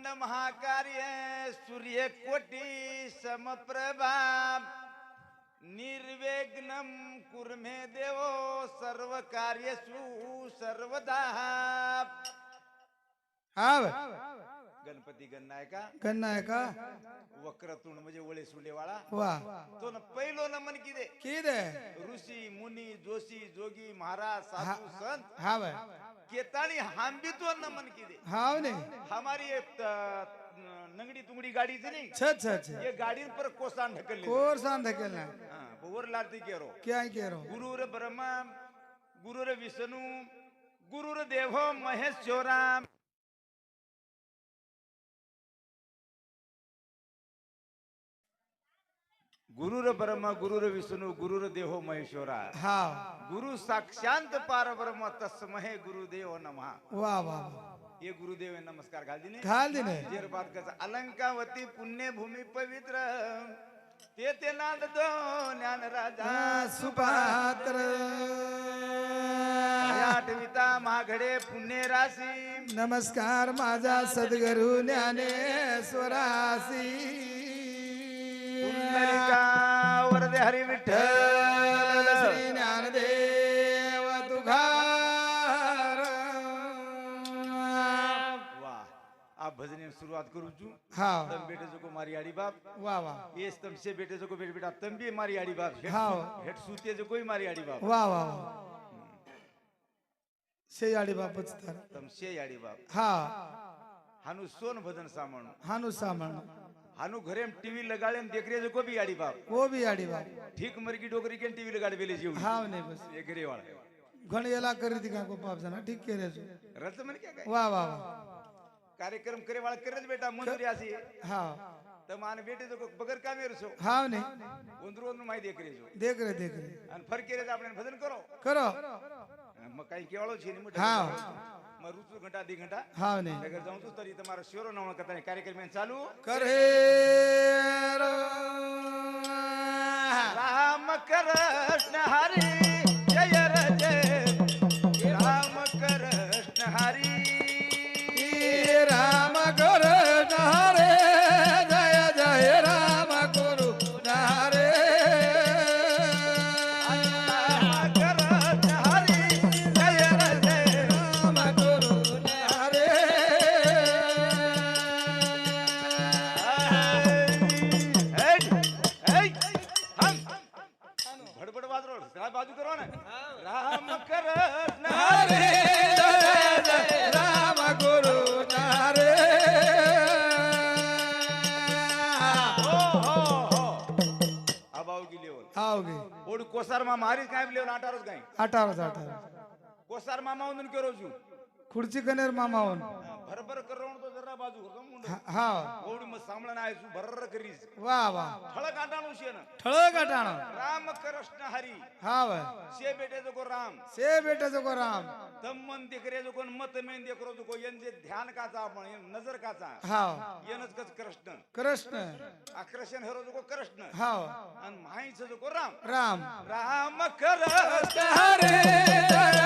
अखंड महाकार्य सूर्य कोटी समप्रभा निर्विघ्नं कुर्मे देवो सर्व कार्यसु सर्वदा हा गणपती गणनायका गन्ना आहे का? वक्रतुंड म्हणजे वळे सुंडेवाळा वा. तो न पहिलो नमन किदे? की दे ऋषी मुनी जोशी जोगी महाराज साधू संत. हा वे केताळी हांबी तो नमन किदे? हाव ने. हमारी एक नंगडी तुंगडी गाडी थी नहीं छ छ छ. ये गाड़ी पर कोसान ढकल ले कोर सांध केला वर लालती केरो. क्या कह रहा गुरुर ब्रह्मा गुरुर विष्णू गुरुर देव महेश्वरा गुरुर ब्रह्मा गुरुर विष्णू गुरुर देव महेश्वरा। हा. गुरु साक्षांत पार ब्रह्म तस्महे गुरुदेव नमः। वा वा ये गुरुदेव हे नमस्कार घाल दिने. घाल दिने. जेर अलंकावती पुण्य भूमी पवित्र ते ते नांद दो ज्ञान राजा. सुपात्र. आठविता माघडे पुण्य राशी. नमस्कार माझा सद्गुरु ज्ञानेश्वरासी पुंडलिका वरदे हरी विठ्ठल श्री ज्ञानदेव तुघार. वाह आप भजने सुरुवात करू छू हा तम बेटे जो को मारी आड़ी बाप। वा वा. ये तम से बेटे जो को बेटे बेटा तम भी मारी आड़ी बाप। हेट हाँ। सूते जो कोई मारी आड़ी बाप। वा वा शेयाडी बापच तर. आड़ी बाप। हा हानु सोन भजन सामण। हानु सामण हानु घरे में टीवी लगाड़े देख रहे जो को भी आड़ी बाप वो भी आडी बाप ठीक मरगी डोकरी के टीवी लगाड़ बेले जीव हाव नाही बस ये घरे वाला घणी याला करीत का को बाप जना ठीक केले जो रत मन क्या काय वा वा वा कार्यक्रम करे वाला करे बेटा मंजुरी आसी हा तर मान बेटे जो को बगर का मेरे सो हाव नाही उंदरू उंदरू माहिती देख रहे जो देख रे देख रे आणि फरक केले मग घंटा दी घंटा. हा नाही. अगर जाऊन तो तरी इथं मारा शिरो नवळ करता कार्यक्रम आहे चालू. कर हे राम कृष्ण हरी. કોસારમાં મારી કાંઈ લેવું અઢાર જ કાંઈ અઢાર જ અઢાર કોસારમાં માં હું કેરો છું खुर्ची कनेर मामा होन भरभर कर तो जरा बाजू कर मुंडा. हां गोडी मत सामळा भरर करीस. वा वा. ठळक आटाणो शे ना. ठळक आटाणो. राम कृष्ण हरी. हां वा. से बेटे जो को राम? से बेटे जो को राम? तम मन दिकरे जो कोण मत मेन दिकरो जो को यांचे ध्यान काचा आपण नजर काचा. हां. येनच कच कृष्ण? कृष्ण. आकर्षण हरो जो को कृष्ण? हां आणि माईच जो को राम? राम. राम कृष्ण हरे.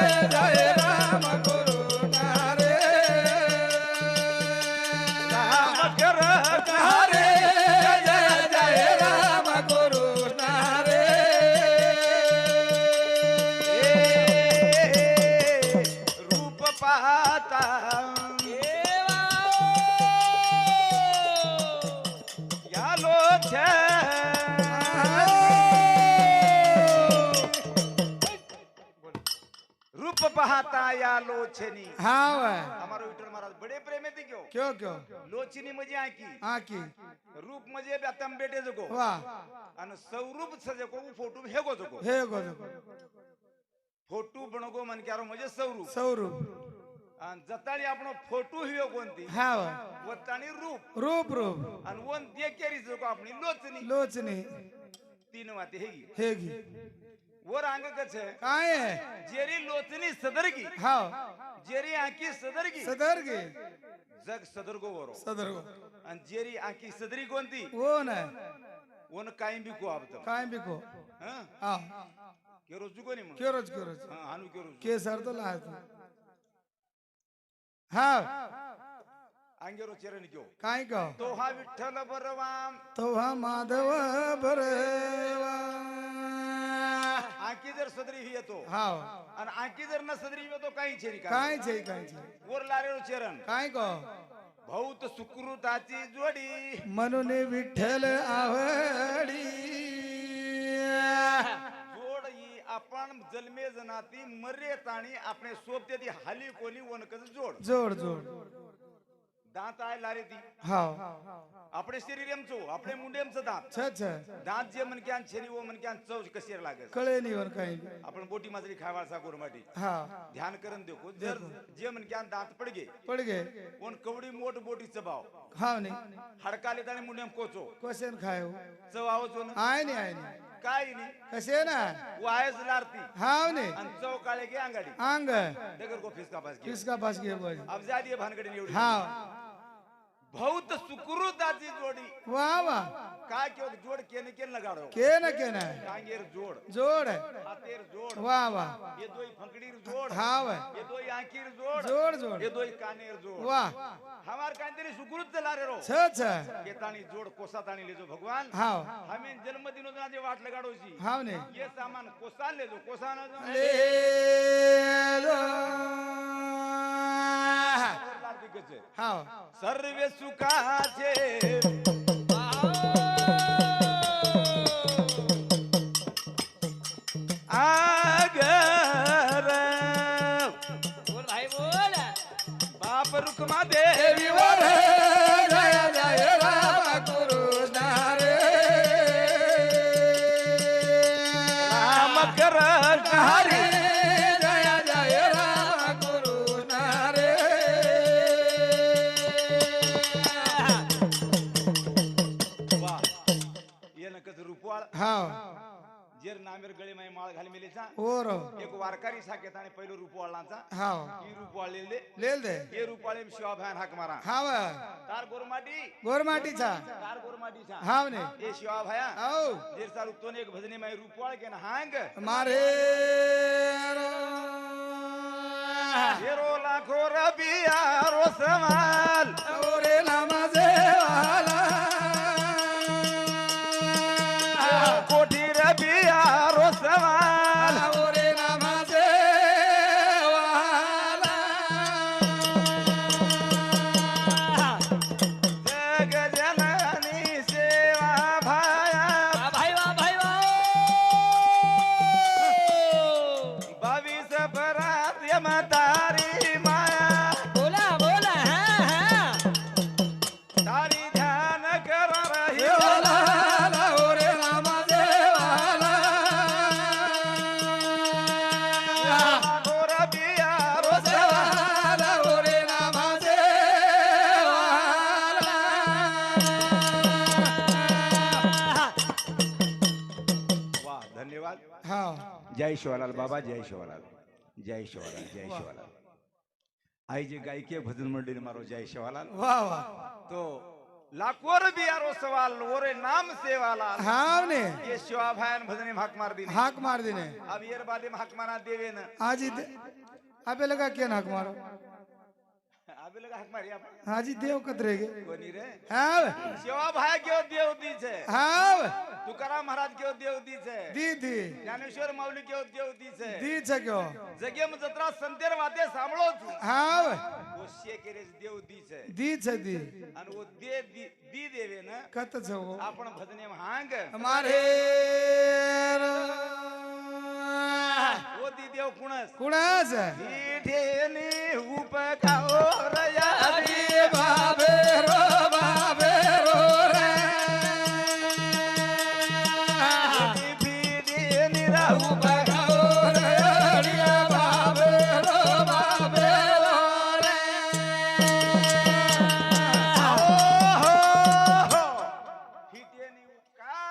या लोचनी. हा वा हमारो विठ्ठल महाराज बडे प्रेम आहे क्यों क्यों क्यों? लोचनी म्हणजे आकी हा की. रूप म्हणजे बेतम बेटे जगो. वा. आणि स्वरूप सजको फोटो हेगो जगो. हे गो फोटो बनगो मन क्यारो म्हणजे स्वरूप स्वरूप आणि जताळी आपण फोटो हियो कोणती? हा वा वताणी रूप. रूप रूप. आणि वन ते केरी जगो आपली लोचनी. लोचनी. तीन वाते हेगी हे घी. वर अंग कच काय आहे जेरी लोचनी सदरगी हा जेरी आकी सदरगी सदर घे जग सदरगो वरो। सदर गो आणि जेरी आकी सदरी कोणती हो। ना वन काही बिको आबत काय बिको हा? हा केरो जुको नाही मग क्यों रोज क्यों रोज? हा हानू के? सर तो लाज हा अंगेरो चरण घेऊ काय? ग तो हा विठ्ठल बरवाम। तोहा माधव बरवा आंकी जर सदरी ही येतो हाव. आणि आंकी जर न सदरी येतो काही छेरी काय छे काय छे वर लारेरो चरण काय ग? भौत सुकृताची जोडी. म्हणून विठ्ठल आवडी. जोड ही आपण जन्मे जनाती मर्रे ताणी आपणे सोबते ती हाली कोणी वनकच जोड. जोड जोड. दांत आहे लारे ती. आपणे शरीर एमचो आपणे मुंडे दांत. दांत जे मनक्यान छेरी वो मनक्यान चव कशी लागत कळे काही. आपण बोटी माजरी खावाळसा गोरमाटी हा ध्यान करून देखो जर जे मनक्यान दांत पडगे पड गे कोण कवडी मोठ बोटीचं भाव हाव नाही. हडकाले ताणे मुंडेम कोचो. क्वेश्चन खाय. चव आवच आय नाही आय नाही. काय नाही. कसे ना? वायच लारती. हाव नाही. आणि चव काळे गे अंगाडी. अंग. दगर को फिसका पास पास अब भानगडी निवडी हाव. बहुत सुकृताची जोडी. वा वा. काय केव जोड केने केन लगाडो के ना के ना टांगेर जोड. जोड हातेर जोड. वा वा. ये दोई फंकडीर जोड. हाव ये दोई आंकीर जोड. जोड जोड. ये दोई कानेर जोड. वा. हमार कांतरी सुकृत चला रे रो. छ छ. ताणी जोड कोसा ताणी लेजो भगवान. हाव. हमें जन्म दिनो जे वाट लगाडोची हाव नाही ये सामान कोसा लेजो कोसा न जो हाव सर्व सुखाचे. आगर. बोल भाई बोल. बाप रुक्मा दे देवीवर मेलेचा ओर एक वारकरी साकेत आणि पहिलो रुपवाळाचा हाव ही. रुपवाळलेले लेल दे. हे रुपवाळे शिवाभान हाक मारा. हाव तार गोरमाटी. गोरमाटीचा. तार गोरमाटीचा. हाव ने हे चालू तोने एक भजनी माई रुपवाळ के ना हांग. मारे हेरो लाखो रबिया रो समाल ओरे नामाजे वाला जय शिवालाल बाबा जय शिवालाल जय शिवालाल जय शिवालाल. आई जे गायकी भजन मंडळी मारो जय शिवालाल. वा वा तो लाखोर बियारो सवाल ओरे नाम सेवाला. हाव ने. ये शिवाभायन भजने हाक मार दी हाक मार देने. अब येर बादे में हाक मारा देवे न आजी दे अबे लगा क्या हाक मारो? अबे लगा हाक मारी आपण हाजी देव कतरे गे. कोणी रे? हाव. शिवाभाय केव देव दी छे. हाव. तुकाराम महाराज केव देव दी छे दी. दी ज्ञानेश्वर माऊली केव देव दी छे दी छ क्यो जगेम जत्रा संतेर वाते सांभळो हाव. वो शेकेरेज देव दी छे दी आणि वो दे देवे न कत वो आपण भजने हांग हमारे वो दी देव कुणस? कुणाच विठेने उपकाओ रया बाबे रो.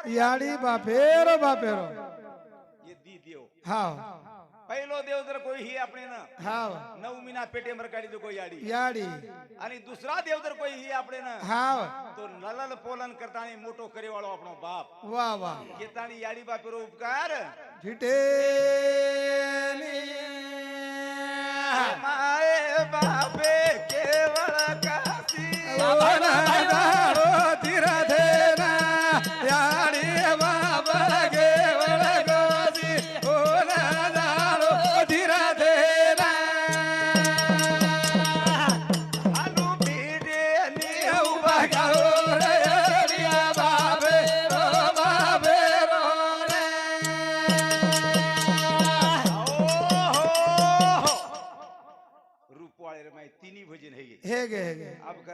उपकार याडी बापेरो बापेरो ये दी देव हाव पहिलो देव जर कोई ही આપણે ન हाव નવ મહિના પેટે મર કાઢી દો કોઈ યાડી याडी અને દુસરા દેવ જર કોઈ ही આપણે ન हाव તો નલલ પોલન કરતાની મોટો કરે વાળો આપણો બાપ वा वा કેતાની યાડી બાપેરો ઉપકાર ढिटेली માએ બાપે કેવળ કાસી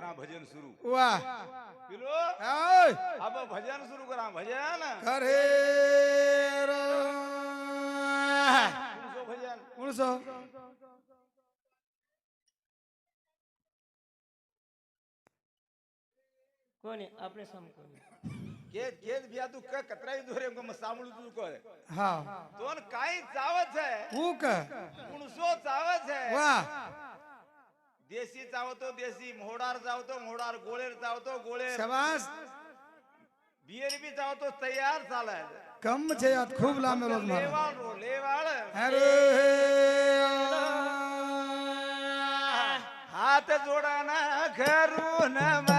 करा भजन सुरू. वा. पिलो? आय अब भजन सुरू करा भजन. करे भजन. उणसो कोणी? आपले सम कोणी? केत केत बिया तू का कतराई दोरे को तू को हा दोन काही चावच आहे ऊक उणसो चावच आहे वा. देशी चावतो देशी मोडार चावतो मोडार गोळेर चावतो गोळेर शबास बियर बी चावतो तयार चालाय कम છે યાદ ખૂબ લાંબેલો જ મારો लेवाळ रो लेवाळ અરે हात जोडाना घरून मान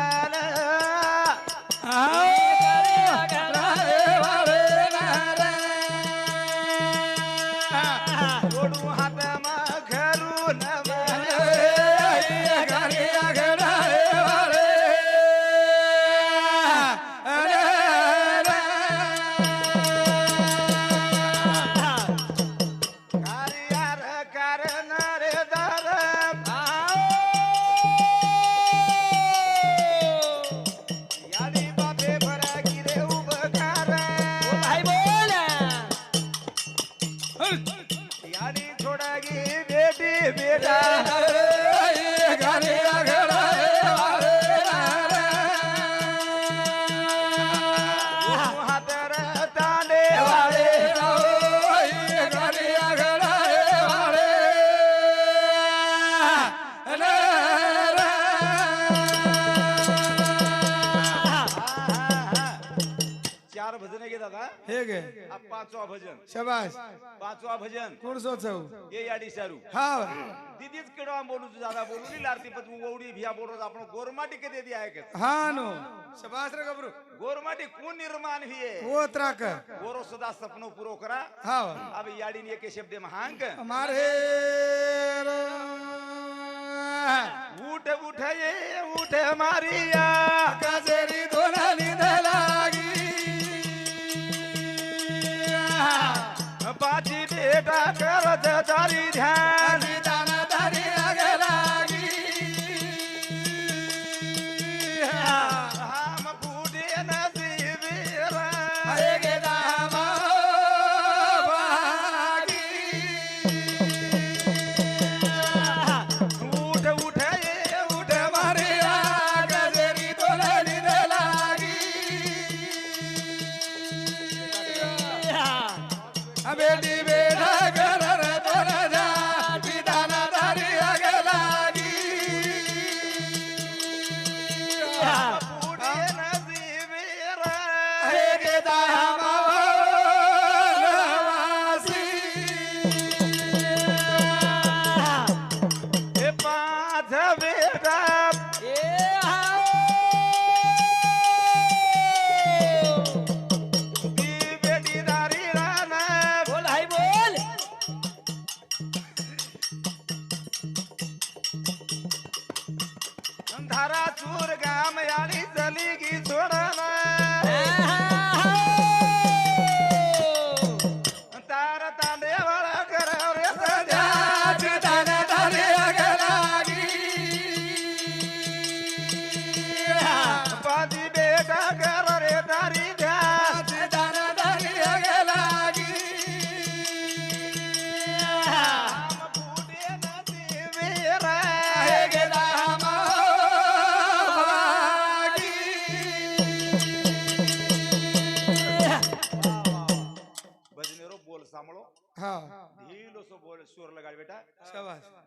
भजन. शबाश पाचवा भजन. कोण ये याडी सारू हा. दीदीच केडवा बोलू दादा बोलू लारती ओवडी भिया आपण गोरमाटी के? हा नो. शबाश रे गबरू. गोरमाटी कोण निर्माण हिये? वो त्राक गोरो सदा सपनो पुरो करा. हा. अब याडी ने के शब्द महांग मारे उठ उठ ये उठ मारिया. गजरी दो पाची बेटा करत चाली ध्यान धारा चूर गाम याली जली की छोड़ना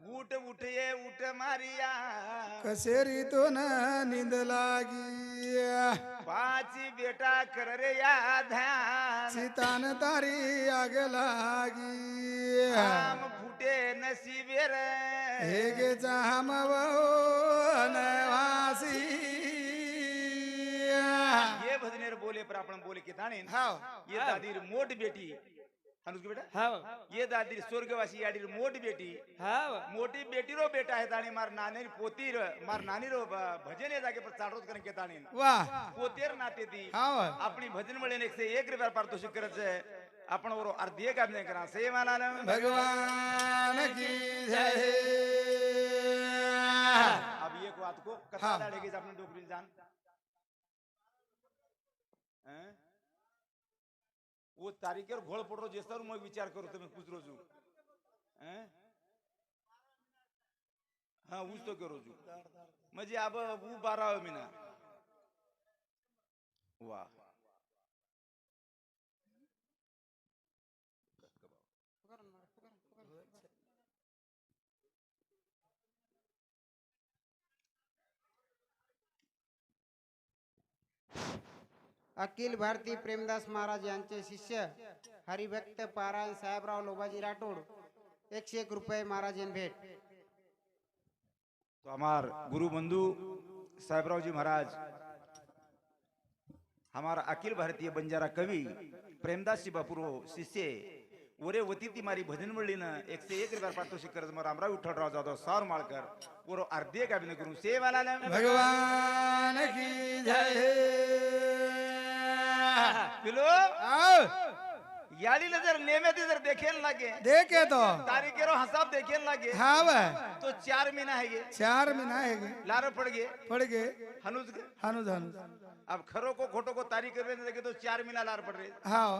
उठ उठ ये उठ मारिया. कसेरी तो न नींद लागी पाची बेटा कर रे या ध्यान. सीतान तारी आग लागी हम फूटे नसीबे रे. हे गे जाम वासी ये भजनेर बोले पर आपण बोले की ताणीन हाव. ये दादीर मोठ बेटी. अनुज बेटा? हा ये दादी स्वर्गवासी याडील मोठी बेटी. हा मोठी बेटी रो बेटा आहे आणि मार नाने पोती मार नानी रो भजन हे जागे पर चाडरोज करन केत आणि. वा पोतेर नाते दी हा आपणी भजन मिळेन से एक रुपया पारितोषिक करत आपण वरो अर्धी काम आज्ञा करा. से ने भगवान की जय. अब एक बात को कथा डाळेगी आपण अपने डोकरी जान. वो तारीखेवर घोळ पडरो जेसर मग विचार करू तुम्ही कुजरो जू हैं? हा? ऊस तो करो जू। म्हणजे अब ऊ बारा मी अखिल भारतीय प्रेमदास महाराज यांचे शिष्य हरिभक्त पारायण साहेबराव लोबाजी राठोड एकशे एक रुपये महाराज यांना भेट. तो हमार गुरु बंधु साहेबराव जी महाराज हमारा अखिल भारतीय बंजारा कवि प्रेमदास जी बापूरो शिष्य ओरे वती ती मारी भजन मंडळीनं एकशे एक रुपया करत मग रामराव विठ्ठलराव जाधव सार माळकर ओरो अर्धे काबिने करून सेवाला भगवान की जय। पिलो याडीला जर नेम्याती जर देखेल लागे देखे तो. तारीखेरो हसाब देखेल लागे हाँ वह तो चार महीना है गे. चार महीना है गे. लार पड़ गे. पड़ गए हनुज गे. हनुज हनुज. अब खरो को खोटो को तारीख में देखे तो चार महीना लार पड़ रहे हाँ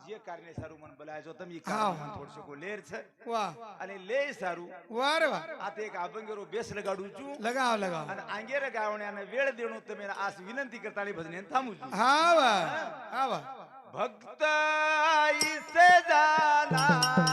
अब जे कारणे सारू मन बोलायचो तम ये हाँ. कारण थोडसं को लेर छ. वाह आणि ले सारू. वाह रे वाह आता एक अभंगेरो बेस लगाडू चू लगाओ लगाओ आणि अंगेर गावण्याने वेळ देणू तुम्ही आज विनंती करताना भजन थांबू चू हाँ वाह हाँ वाह भक्त इसे जाना. तो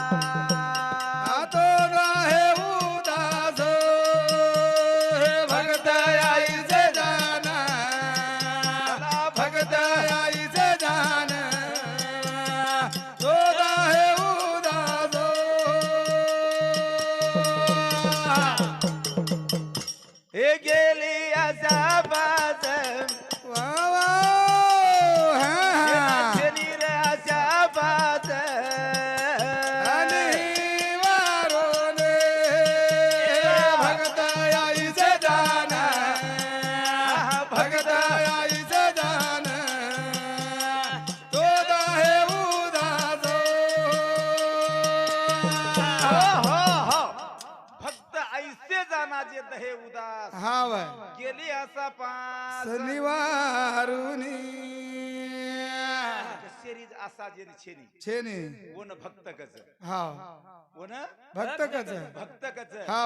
पास शनिवारुनी सिरीज असा जे छेनी। छेनी। ओन भक्त कच हा। ओन भक्त कच भक्त कच हा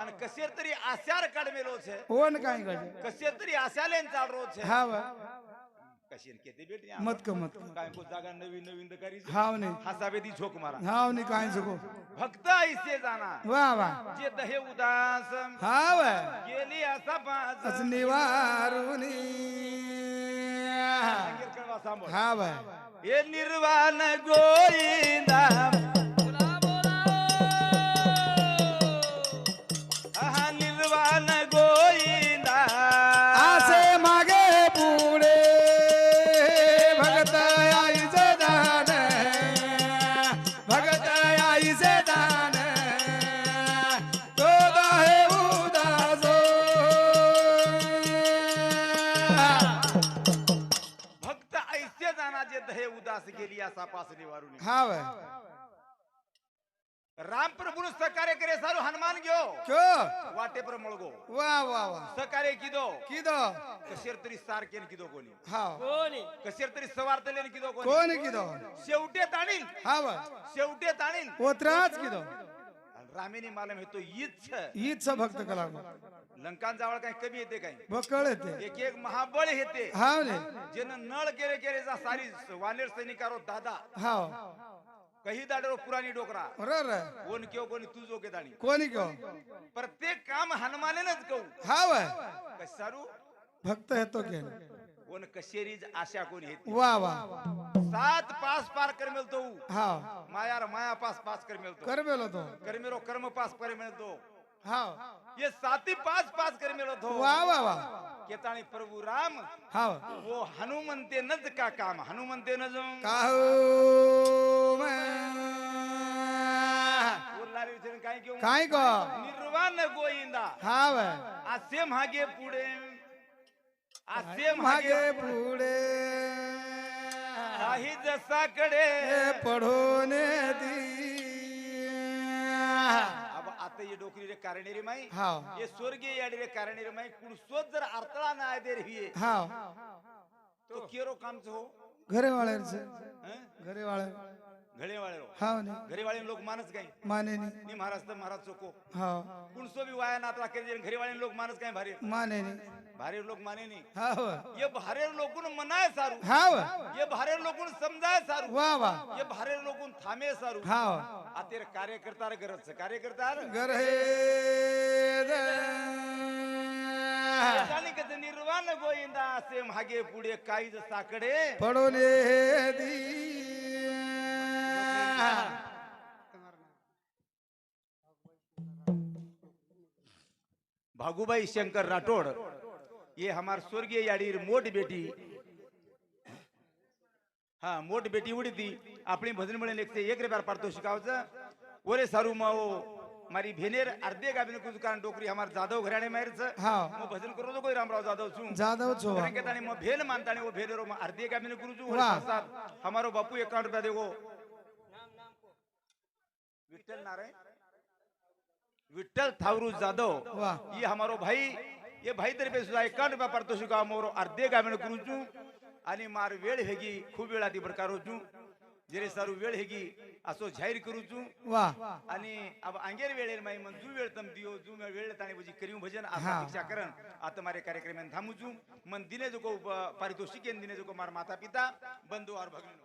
आणि कसे तरी आशार कडमेलो छे ओन काय कसे तरी आशाले चालरो छे हा केते बेटी मत क मत? क. काय को जागा नवीन नवीन करी हाव ने हसावे दी झोक मारा. हाव ने काय भक्त ऐसे जाना वाह वाह जे दहे उदास. हा वय गेली असा पास निवारुनी हा वय हे निर्वाण गोविंदा. वय राम प्रभु सहकार्य करे सारू हनुमान गयो क्यों? वाटे पर मळगो। वाह वाह वाह। सहकार्य किदो किदो कशेर तरी सारकेन किदो कोणी? हाँ कोणी? कशेर तरी सवारतलेन किदो कोणी? कोण किदो शेवटे ताणीन। हा वा शेवटे ताणीन। ओत्राच किदो आणि रामेनी मालम हे तो हीच हीच भक्त कला लंकान जावळ काही कमी येते काही? बकळ येते. एक एक महाबळ येते. हा जेनं नळ केले केले जा सारी वानेर सैनिकारो दादा. हा कही दाडरो पुराणी डोकरा. बरोबर कोण किंवा कोणी तू जो दाणी. कोणी क्यो? प्रत्येक काम हनुमानेनच कहू हा वा कशारू? भक्त येतो के कोण कशेरीज आशा कोणी येते वाह वाह सात पास पार कर मिळतो हा मायार माया पास पास कर मिळतो कर बेलो तो कर्मेरो कर्म पास कर मिळतो हा ये साती पास पास कर मिळतो वाह वाह वाह केताणी प्रभु राम हा वो हनुमंते नज का काम हनुमंते नज काहू काय को निर्वाण गोविंदा. हा वा असे मागे पुढे असे मागे पुढे. काही जसाकडे पडून दी. आता ये डोकरी रे कारणे रे माई हा ये स्वर्गीय याडी रे कारणे रे माई कुणसोच जर अडथळा नाही दे रे हा. तो केरो कामच हो. घरे वाळ्यांचे हं? घरे वाळे घडेवाळे हा ने. घरेवाळे लोक मानच काय? माने नी. नि महाराज तर महाराज चोको. हा कुणसो बी वाया नातला केले घरेवाळे लोक मानच काय भारी? माने भारी लोक माने हा ये भारे लोकून मनाय सारू. हा वा ये भारे लोकून समजाय सारू. वा वा. ये भारे लोकून थांबे सारू. हा वा आता कार्यकर्ता गरज कार्यकर्ता घर हे निर्वाण गोविंदा असे मागे पुढे काही साकडे. पडून दी. भागुबाई शंकर राठौड़ ये हमार स्वर्गीय याडीर मोठ बेटी। हा मोठ बेटी उडी ती। आपली भजन मिळेल एकशे एक रुपयार पाडतो शिकावचं। ओरे सारू माओ मारी भेनेर अर्धे गाबीन कुछ कारण डोकरी हमार जाधव घराणे माहेरच। हा। मग भजन करू नको रामराव जाधव छू जाधव कारण आणि मग भेन मानताने वो भेनेरो मग अर्धे गाबीन गुरुजू वाह. साथ हमारो बापू एक रुपया देगो विठ्ठल नारायण विठ्ठल थावरू जाधव वाह ये हमारो भाई ये भाई तरी पे सुद्धा एकावन्न रुपया पारितोषिक मोरो अर्धे गामीण करूचू आणि मार वेळ हेगी खूप वेळा ती प्रकार होचू जरे सारू वेळ हेगी असो जाहीर करूचू वा. आणि अब आंगेर वेळेर माई मन जू वेळ तम दियो जू वेळ ताणे बुजी करियो भजन हा. आता दीक्षा करण आता मारे कार्यक्रम थांबूचू मन दिने जो को पारितोषिक दिने जो को मार माता पिता बंधू और भगिनी